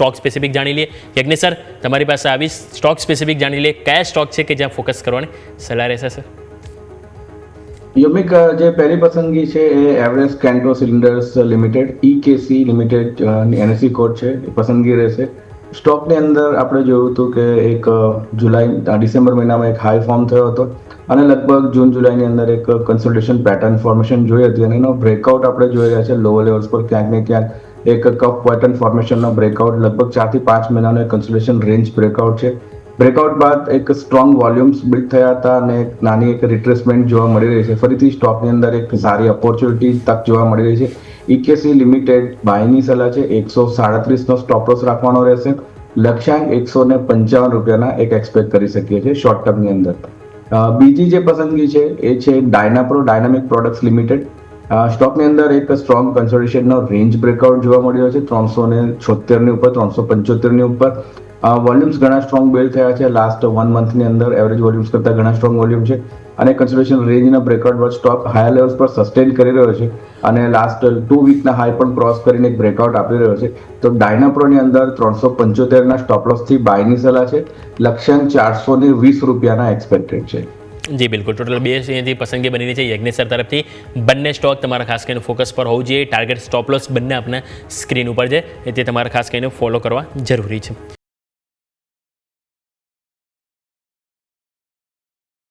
Stock specific જાણી લઈએ. Yagnesh sir, તમારી પાસે આવી સ્ટોક સ્પેસિફિક જાણી લઈએ. કયા સ્ટોક છે કે જ્યાં ફોકસ કરવાની સલાહ રહેશે, સર? યુમિક જે પહેલી પસંદગી છે એ Everest Kanto cylinders limited EKC limited NSC code છે. પસંદગી રહેશે. સ્ટોકની અંદર આપણે જોયું હતું કે એક જુલાઈ ડિસેમ્બર મહિનામાં એક હાઈ ફોર્મ થયો હતો. અને લગભગ જૂન જુલાઈની અંદર એક કન્સલ્ટેશન પેટર્ન ફોર્મેશન જોઈ હતી. અને એનો બ્રેકઆઉટ આપણે જોઈ રહ્યા છે લોઅર લેવલ્સ પર ક્યાંક ને ક્યાંક એક કપ પેટર્ન ફોર્મેશનનો બ્રેકઆઉટ લગભગ ચારથી પાંચ મહિનાનો એક કન્સોલેશન રેન્જ બ્રેકઆઉટ છે. બ્રેકઆઉટ બાદ એક સ્ટ્રોંગ વોલ્યુમ્સ બિલ્ડ થયા હતા અને એક નાની એક રિટ્રેસમેન્ટ જોવા મળી રહી છે. ફરીથી સ્ટોકની અંદર એક સારી ઓપોર્ચ્યુનિટી તક જોવા મળી રહી છે. ઇકેસી લિમિટેડ બાયની સલાહ છે. એકસો સાડત્રીસનો સ્ટોપલોસ રાખવાનો રહેશે. લક્ષ્યાંક એકસો ને પંચાવન રૂપિયાના એક એક્સપેક્ટ કરી શકીએ છીએ શોર્ટ ટર્મની અંદર. બીજી જે પસંદગી છે એ છે ડાયનાપ્રો ડાયનામિક પ્રોડક્ટ્સ લિમિટેડ સ્ટોકની અંદર એક સ્ટ્રોંગ કન્સોલિડેશનનો રેન્જ બ્રેકઆઉટ જોવા મળી રહ્યો છે. ત્રણસો ને છોતેરની ઉપર, ત્રણસો પંચોતેરની ઉપર. વોલ્યુમ્સ ઘણા સ્ટ્રોંગ બિલ્ડ થયા છે. લાસ્ટ વન મંથની અંદર એવરેજ વોલ્યુમ્સ કરતાં ઘણા સ્ટ્રોંગ વોલ્યુમ છે. અને કન્સોલિડેશન રેન્જના બ્રેકઆઉટ બાદ સ્ટોક હાયર લેવલ્સ પર સસ્ટેન કરી રહ્યો છે. અને લાસ્ટ ટુ વીકના હાઈ પણ ક્રોસ કરીને એક બ્રેકઆઉટ આપી રહ્યો છે. તો ડાયનાપ્રોની અંદર ત્રણસો પંચોતેરના સ્ટોપલોસથી બાયની સલાહ છે. લક્ષ્યાંક ચારસો ને વીસ રૂપિયાના એક્સપેક્ટેડ છે. જી, બિલકુલ. ટોટલ બે અહીંયાથી પસંદગી બની રહી છે યજ્ઞેશ તરફથી. બંને સ્ટોક તમારા ખાસ કરીને ફોકસ પર હોવું જોઈએ. ટાર્ગેટ સ્ટોપ લોસ બંને આપને સ્ક્રીન ઉપર છે. તે તમારે ખાસ કરીને ફોલો કરવા જરૂરી છે.